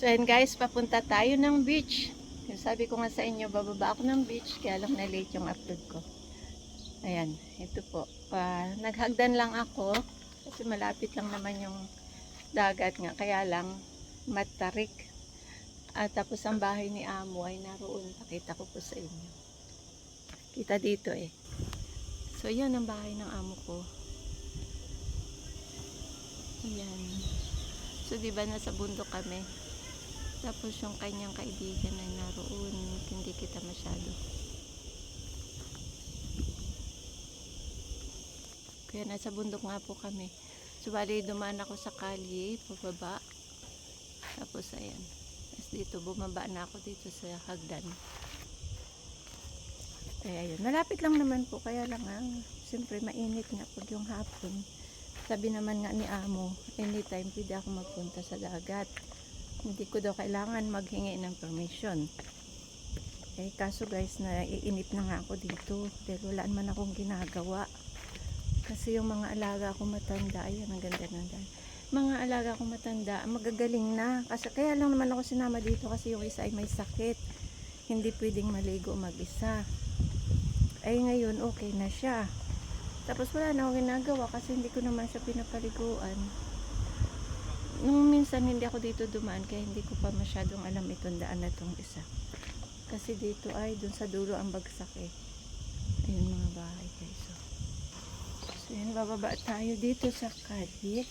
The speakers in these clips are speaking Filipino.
So ayan guys, papunta tayo ng beach. Yung sabi ko nga sa inyo, bababa ako ng beach, kaya lang na-late yung upload ko. Ayan, ito po. Ah, naghagdan lang ako, kasi malapit lang naman yung dagat nga, kaya lang matarik. At tapos ang bahay ni Amo ay naroon, pakita ko po sa inyo. Kita dito eh. So yan ang bahay ng Amo ko. Ayan. So di ba nasa bundok kami? Tapos yung kanyang kaibigan ay naroon, hindi kita masyado. Kaya nasa bundok nga po kami. So bali dumaan ako sa kalye, pababa. Tapos ayan. Tapos dito, bumaba na ako dito sa hagdan. Kaya yun. Malapit lang naman po. Kaya lang ah, siyempre mainit nga pag yung hapon. Sabi naman nga ni Amo, anytime pwede ako magpunta sa dagat. Hindi ko daw kailangan maghingi ng permission. Eh, kaso guys, naiinip na nga ako dito. Dahil wala naman akong ginagawa. Kasi yung mga alaga ko matanda, ayan, ang ganda ng dahil. Mga alaga ko matanda, magagaling na. Kasi kaya lang naman ako sinama dito kasi yung isa ay may sakit. Hindi pwedeng maligo mag-isa. Ay ngayon, okay na siya. Tapos wala na akong ginagawa kasi hindi ko naman siya pinapaliguan. Nung minsan hindi ako dito dumaan kaya hindi ko pa masyadong alam itong daan na itong isa. Kasi dito ay dun sa dulo ang bagsak eh. Ayun mga bahay guys. So, so yun, bababa tayo dito sa kalye.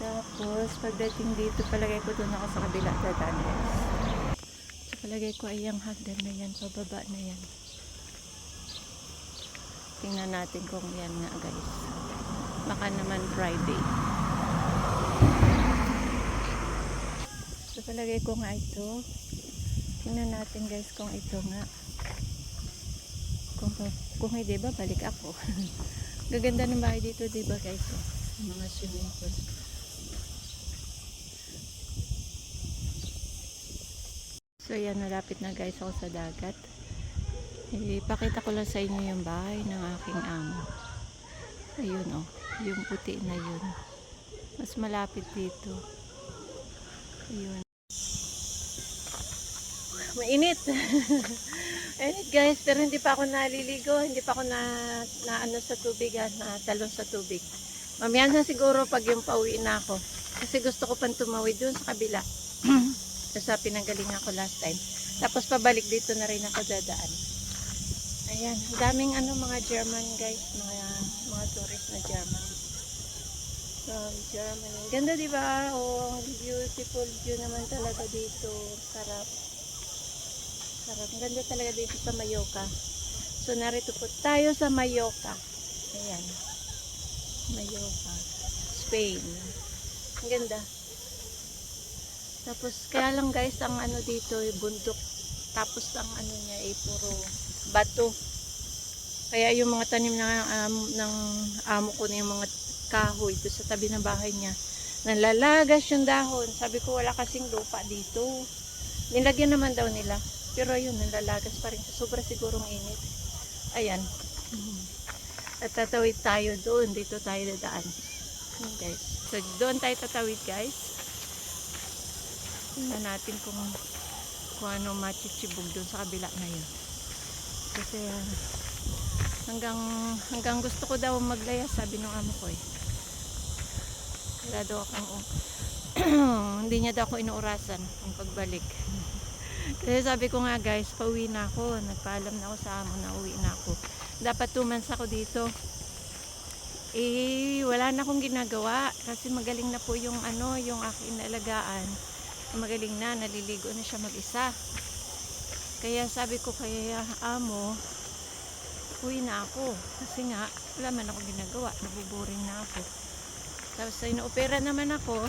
Tapos pagdating dito palagay ko doon ako sa kabila dadaan guys. So palagay ko ay yung hagdan na yan, pababa na yan. Tingnan natin kung yan nga guys. Baka naman Friday. So palagay ko nga ito. Tingnan natin guys kung ito nga. Kung, kung hindi ba, balik ako. Gaganda ng bahay dito, di ba guys? Oh, mga swimming pool. So yan, malapit na guys ako sa dagat. Ipakita ko lang sa inyo yung bahay ng aking amo. Ayun oh, yung puti na yun. Mas malapit dito. Ayun. Mainit. Mainit guys, pero hindi pa ako naliligo. Hindi pa ako na, na ano sa tubig, ah, na talon sa tubig. Mamaya na siguro pag yung pauwi na ako. Kasi gusto ko pang tumawid dun sa kabila. Kasi pinanggalingan ko last time. Tapos pabalik dito na rin ako dadaan. Ayan, daming ano mga German guys, mga mga tourist na German. From Germany. Ganda 'di ba? Oh, beautiful view naman talaga dito. Sarap. Sarap. Ganda talaga dito sa Mallorca. So narito po tayo sa Mallorca. Ayan. Mallorca. Spain. Ang ganda. Tapos kaya lang guys ang ano dito eh, bundok. Tapos ang ano niya ay puro bato. Kaya yung mga tanim ng, um, ng amo ko na yung mga kahoy doon sa tabi ng bahay niya. Nalalagas yung dahon. Sabi ko wala kasing lupa dito. Nilagyan naman daw nila. Pero ayun, nalalagas pa rin. Sobra sigurong init. Ayan. At tatawid tayo doon. Dito tayo dadaan. Ayan, guys. So doon tayo tatawid guys. Tingnan natin kung kung ano machichibog doon sa kabila na yun. Kasi ah, hanggang hanggang gusto ko daw maglaya sabi ng amo ko eh. Wala daw akong hindi niya daw ako inuurasan ang pagbalik. Kasi sabi ko nga guys, pauwi na ako. Nagpaalam na ako sa amo na uwi na ako. Dapat two months ako dito. Eh, wala na akong ginagawa kasi magaling na po yung ano, yung aking naalagaan magaling na, naliligo na siya mag-isa. Kaya sabi ko kay amo, uwi na ako. Kasi nga, wala man ako ginagawa, nabuboring na ako. Tapos ay naopera naman ako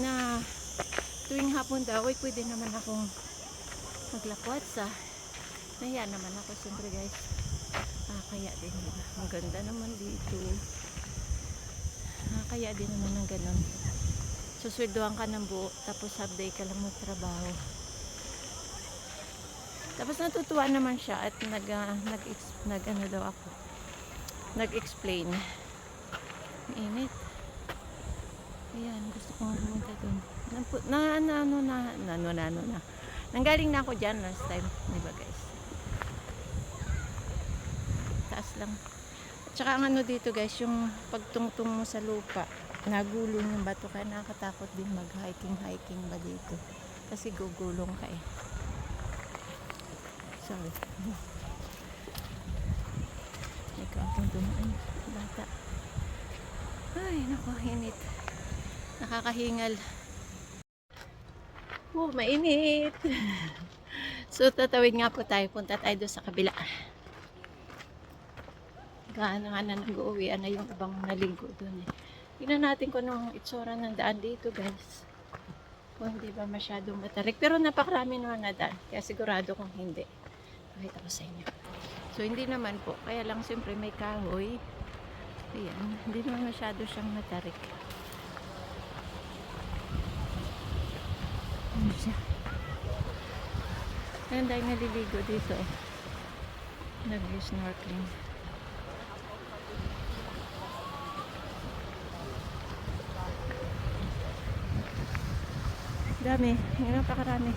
na tuwing hapon daw, ay pwede naman akong maglakwat sa Naya naman ako siyempre guys. Ah, kaya din. Maganda naman dito. Ah, kaya din naman ng ganun susweldohan ka ng buo tapos half day ka lang magtrabaho tapos natutuwa naman siya at nag, uh, nag, nag ano daw ako nag explain Mainit. Ayan, gusto kong pumunta doon. Na, na, ano, na, na, ano, na, ano, na. Nanggaling na ako dyan last time. Di ba guys? Taas lang. Tsaka ang ano dito guys, yung pagtungtong mo sa lupa, nagulong yung bato kaya nakakatakot din mag-hiking-hiking ba dito. Kasi gugulong ka eh. Sorry. May kaunting dumaan. Bata. Ay, naku, init. Nakakahingal. Oh, mainit. so, tatawid nga po tayo. Punta tayo doon sa kabila. Gaano nga na nag-uwi na yung ibang naligo doon eh. Tingnan natin kung anong itsura ng daan dito, guys. Kung hindi ba masyadong matarik. Pero napakarami naman na daan. Kaya sigurado kung hindi. Pakita ko sa inyo. So, hindi naman po. Kaya lang, siyempre, may kahoy. Ayan. Hindi naman masyado siyang matarik. Ano siya? Ayan, dahil naliligo dito. Nag-snorkeling. Dami. Ngayon napakarami.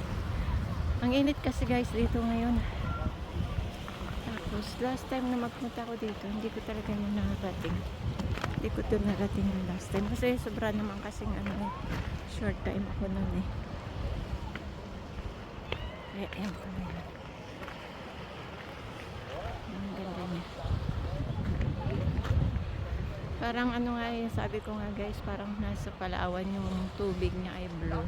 Ang init kasi guys dito ngayon. Tapos last time na magpunta ko dito, hindi ko talaga yun nakarating. Hindi ko ito narating yung last time. Kasi sobra naman kasing ano short time ako nun eh. Eh, eh, pala yun. Ang ganda niya. Parang ano nga eh, sabi ko nga guys, parang nasa Palawan yung tubig niya ay blue.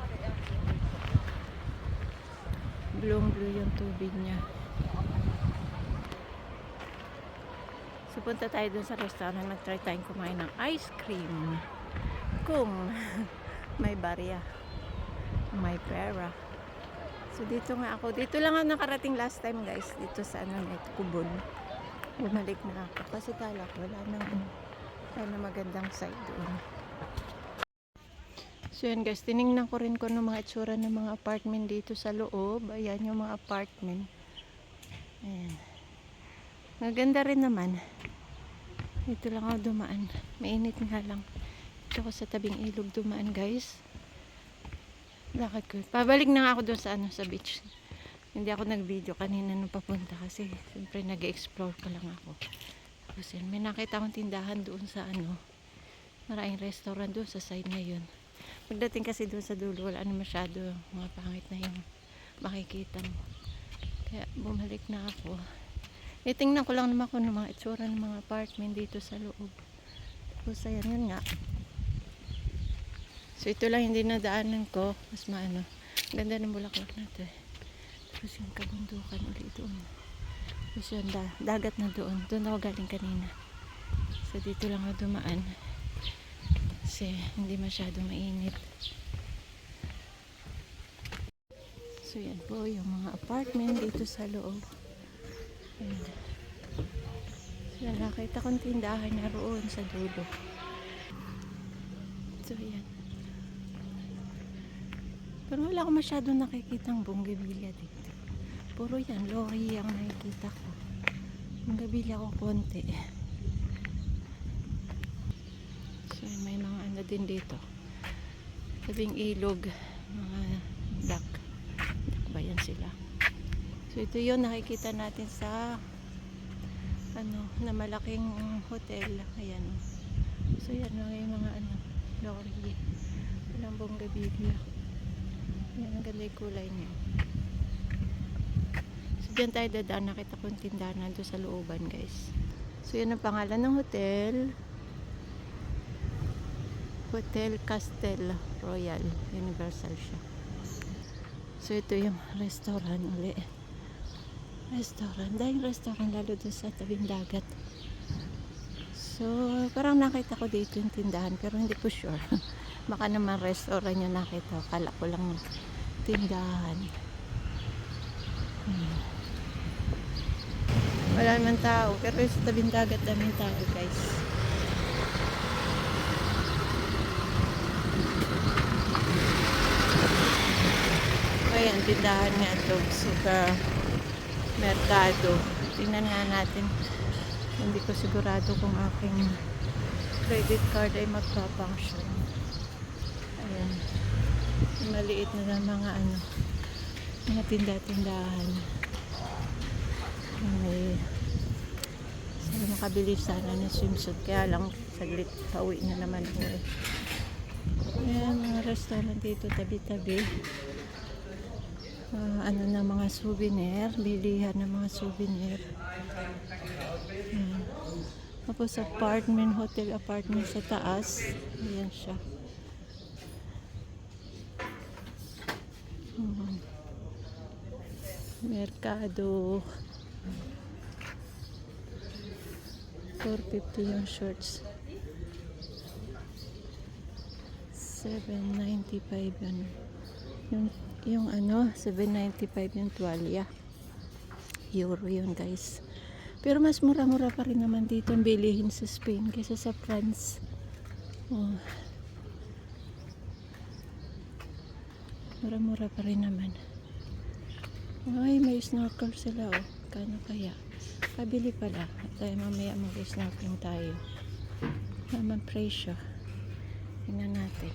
Blue blue yung tubig niya. So punta tayo dun sa restaurant, nag-try tayong kumain ng ice cream. Kung may barya, may pera. So dito nga ako, dito lang ako nakarating last time guys, dito sa ano, net, Kubon. Bumalik na ako kasi kala ko wala nang ano, wala magandang site doon. So yan guys, tiningnan ko rin ko ng mga itsura ng mga apartment dito sa loob. Ayan yung mga apartment. Ayan. Maganda rin naman. Dito lang ako dumaan. Mainit nga lang. Dito ako sa tabing ilog dumaan guys. Lakad ko. Pabalik na ako doon sa ano sa beach. Hindi ako nag-video kanina nung papunta kasi siyempre nag-explore pa lang ako. Tapos yun, may nakita akong tindahan doon sa ano. Maraming restaurant doon sa side na yun. Pagdating kasi doon sa dulo, wala na masyado. Mga pangit na yung makikita mo. Kaya bumalik na ako. E, tingnan ko lang naman kung ano mga itsura ng mga apartment dito sa loob. Tapos ayan, yun nga. So ito lang hindi nadaanan ko. Mas maano. Ganda ng bulaklak na eh. Tapos yung kabundukan ulit doon. Tapos yun, da- dagat na doon. Doon ako galing kanina. So dito lang ako dumaan. Kasi hindi masyado mainit. So yan po yung mga apartment dito sa loob. Ayan. Nakita kong tindahan na roon sa dulo. So yan. Pero wala akong masyadong nakikitang bonggabilya dito. Puro yan, lori ang nakikita ko. Bonggabilya ko konti. So may mga ano din dito. Tabing ilog, mga duck. Duck ba yan sila? So ito yun nakikita natin sa ano, na malaking hotel. Ayan. So yan mga yung mga ano, lorry. Walang bonggabilya. Yan ang ganda yung kulay niya. So dyan tayo dadaan. Nakita ko yung tindahan nandun sa looban guys. So yan ang pangalan ng hotel. Hotel Castel Royal. Universal siya. So ito yung restaurant uli. Restaurant. Dahil restaurant lalo doon sa tabing dagat. So parang nakita ko dito yung tindahan pero hindi ko sure. Baka naman restaurant yung nakita. Kala ko lang tindahan. Hmm. Wala naman tao. Pero sa tabing dagat daming tao guys. Ayan, tindahan nga ito. Super merkado. Tingnan nga natin. Hindi ko sigurado kung aking credit card ay magpa-function. Ayan. Maliit na lang mga ano, mga tinda-tindahan. May sana makabili sana ng swimsuit. Kaya lang, saglit, pauwi na naman ako eh. Ayan, mga restaurant dito, tabi-tabi. Ah, ano na mga souvenir, bilihan ng mga souvenir. Ayan. Tapos apartment, hotel apartment sa taas. Ayan siya. Hmm. Merkado. 450 yung shorts. 795 yun. Yung, yung ano, 795 yung tuwalya. Euro yun guys. Pero mas mura-mura pa rin naman dito ang bilihin sa Spain kaysa sa France. Oh. Mura-mura pa rin naman. Ay, may snorkel sila oh. Kano kaya? Pabili pala. Tayo mamaya mag-snorkeling tayo. Naman presyo. Tingnan natin.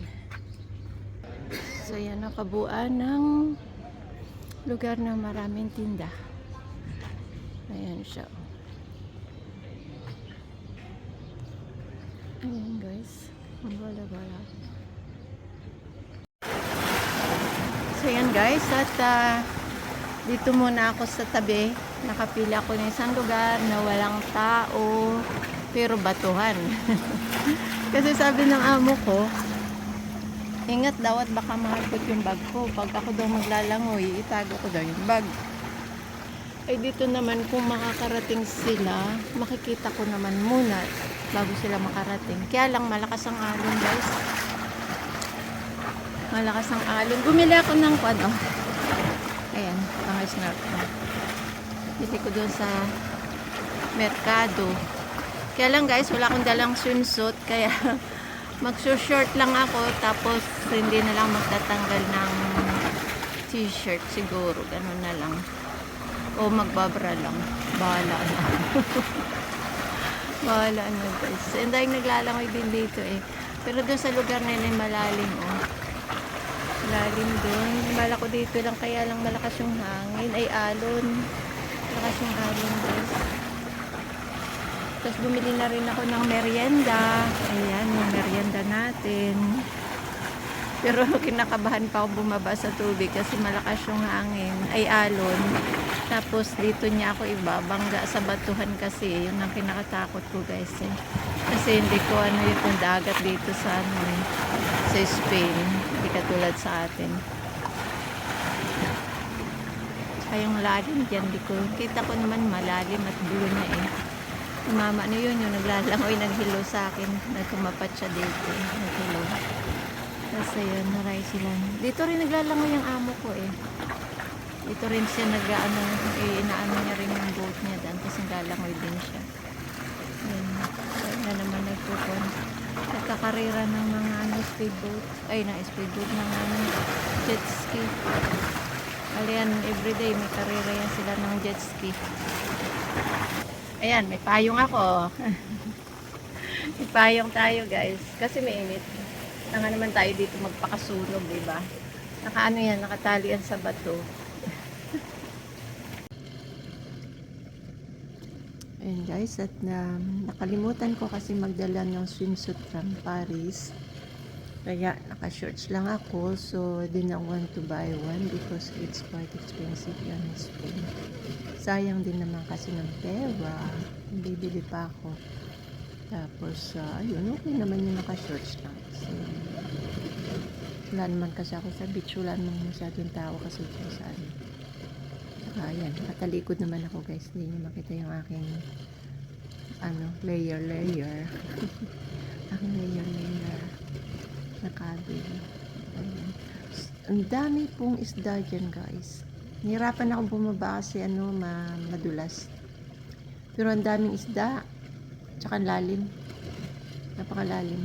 So yan ang kabuuan ng lugar na maraming tinda. Ayan siya. Ayan guys. Ang bala-bala. So yan guys. At ah, dito muna ako sa tabi. Nakapila ako ng isang lugar na walang tao. Pero batuhan. Kasi sabi ng amo ko, ingat daw at baka mahagot yung bag ko. Pag ako daw maglalangoy, itago ko daw yung bag. Ay dito naman kung makakarating sila, makikita ko naman muna bago sila makarating. Kaya lang malakas ang alon guys. Malakas ang alon. Bumili ako ng ano. Ayan, pang snorkel. Bili ko doon sa merkado. Kaya lang guys, wala akong dalang swimsuit. Kaya magsushort lang ako. Tapos hindi na lang magtatanggal ng t-shirt siguro. Ganun na lang. O magbabra lang. Bahala na. Bahala na guys. And dahil naglalangoy din dito eh. Pero doon sa lugar na yun ay malalim oh. Malalim doon. Bala ko dito lang kaya lang malakas yung hangin. Ay alon. Malakas yung alon guys. Tapos bumili na rin ako ng merienda. Ayan, yung merienda natin. Pero kinakabahan pa ako bumaba sa tubig kasi malakas yung hangin. Ay alon. Tapos dito niya ako ibabangga sa batuhan kasi. Yun ang kinakatakot ko guys eh. Kasi hindi ko ano yung dagat dito sa ano eh, sa Spain. Hindi katulad sa atin. Tsaka yung lalim dyan, di ko, kita ko naman malalim at blue na eh. Yung mama na yun, yung naglalangoy, naghilo sa akin, na tumapat siya dito, naghilo. Tapos ayun, naray sila. Dito rin naglalangoy yung amo ko eh. Dito rin siya nag ano, eh, inaano niya rin yung boat niya dyan, kasi naglalangoy din siya. Ayun, na naman nagpupon. Nagkakarera ng mga ano, speedboat. Ay, na speedboat ng ano, jet ski. Alian, everyday may karera yan sila ng jet ski. Ayan, may payong ako. may payong tayo guys. Kasi may init. Nanga naman tayo dito magpakasunog, di ba? Nakaano yan, nakatali yan sa bato. Ayan guys, at na, nakalimutan ko kasi magdala ng swimsuit from Paris. Kaya naka-shorts lang ako, so didn't want to buy one because it's quite expensive yan in. Sayang din naman kasi ng pera. Bibili pa ako. Tapos, ah, ayun, okay naman yung naka-shorts lang. Kasi, wala naman kasi ako sa beach, wala naman masyadong tao kasi dyan sa ano. Saka, ayan, nakatalikod naman ako guys. Hindi niyo makita yung aking ano, layer, layer. aking layer, layer na cabin. Ang dami pong isda dyan guys. Nihirapan ako bumaba kasi ano, ma madulas. Pero ang daming isda. Tsaka lalim. Napakalalim.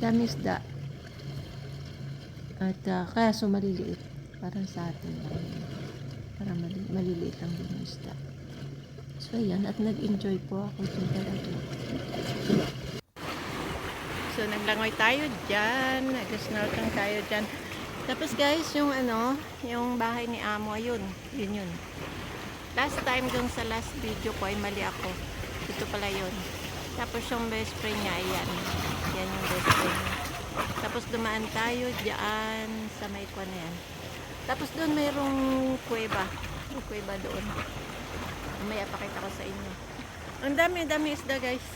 Dami isda. At ah, kaya so maliliit. Parang sa atin. Parang, mali, maliliit lang din isda. So ayan, at nag-enjoy po ako dyan talaga. naglangoy tayo dyan. Nag-snorkeling tayo dyan. Tapos guys, yung ano, yung bahay ni Amo, ayun. Yun yun. Last time dun sa last video ko ay mali ako. Ito pala yun. Tapos yung best friend niya, ayan. Yan yung best friend. Tapos dumaan tayo dyan sa may kwan na yan. Tapos doon mayroong kuweba. May kuweba doon. Mamaya pakita ko sa inyo. Ang dami, dami isda guys.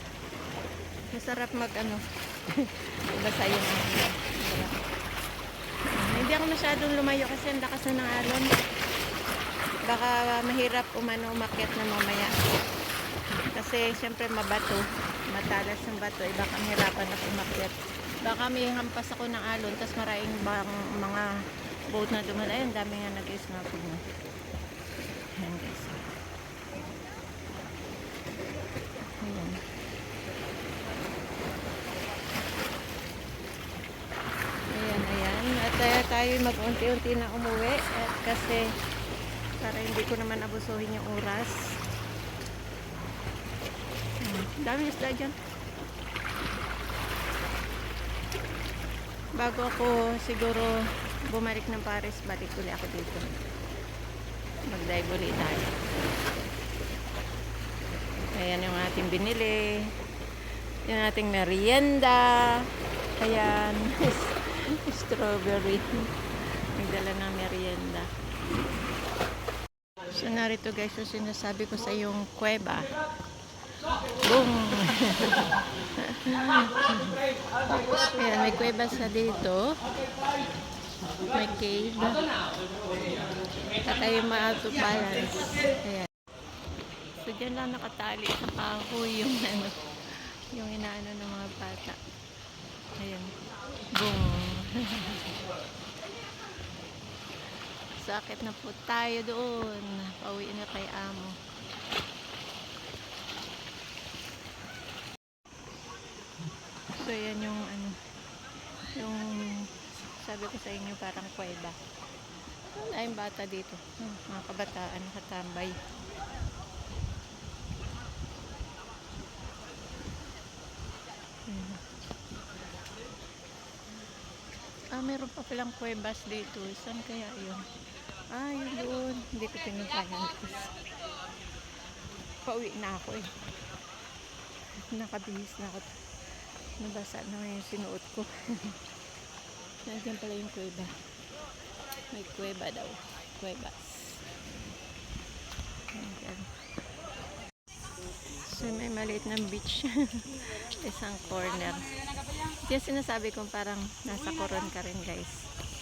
Masarap mag ano. Basa yun. Masarap. Hindi ako masyadong lumayo kasi ang lakas na ng alon. Baka mahirap umano umakyat na mamaya. Kasi syempre mabato. Matalas ng bato. Eh, baka mahirapan ako umakyat. Baka may hampas ako ng alon. Tapos maraming bang mga boat na duman. Ayun, dami nga nag-snorkel na. Ayan guys. Ayan. Ayan, ayan. At uh, tayo mag-unti-unti na umuwi. At kasi para hindi ko naman abusuhin yung oras. Hmm, Dami isda dyan. Bago ako siguro bumalik ng Paris, balik ulit ako dito. Mag-dive ulit tayo. Ayan yung ating binili. Yung ating merienda. Ayan. Strawberry. Nagdala ng merienda. So narito guys yung sinasabi ko sa yung kuweba. Boom! Ayan, may kuweba sa dito. May cave. At tayo ma-auto balance. Ayan. So dyan lang nakatali sa kahoy yung ano, yung inaano ng mga bata. Ayan. Sakit na po tayo doon. Pauwi na kay Amo. So yan yung ano, yung sabi ko sa inyo parang kuweba. Ay, bata dito. Hmm, mga kabataan nakatambay. Ayan. Ah, meron pa palang kuwebas dito. Saan kaya yun? Ah, yun doon. Hindi ko pinuntahan. Pauwi na ako eh. Nakabihis na ako. Nabasa na yung sinuot ko. Nandiyan pala yung kuweba. May kuweba daw. Kuwebas. Ayan. So may maliit ng beach. Isang corner. Kaya sinasabi kong parang nasa Coron ka rin guys.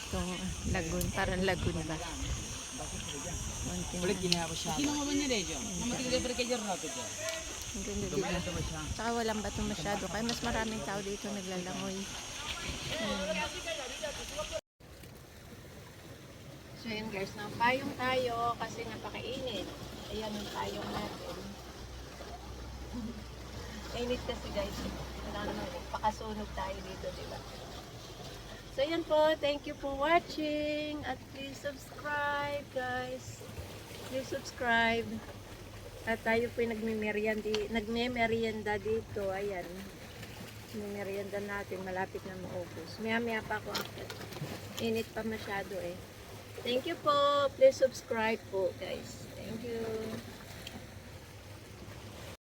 Itong lagoon. Parang lagoon ba? Ulit ginawa siya. Sino mo ba niya Rejo? Matigil ka dyan natin dyan. Ang ganda dito. Saka walang bato masyado. Kaya mas maraming tao dito naglalangoy. Ayan. So yun guys, napayong tayo kasi napakainit. Ayan yung payong natin. Init kasi guys. Pakasunog tayo dito, di ba? So yan po, thank you for watching at please subscribe guys. Please subscribe. At tayo po nagme-merienda, nagme-merienda dito. Ayan. Nagme-merienda natin. Malapit na maubos. Maya-maya pa ako. Init pa masyado eh. Thank you po. Please subscribe po guys. Thank you.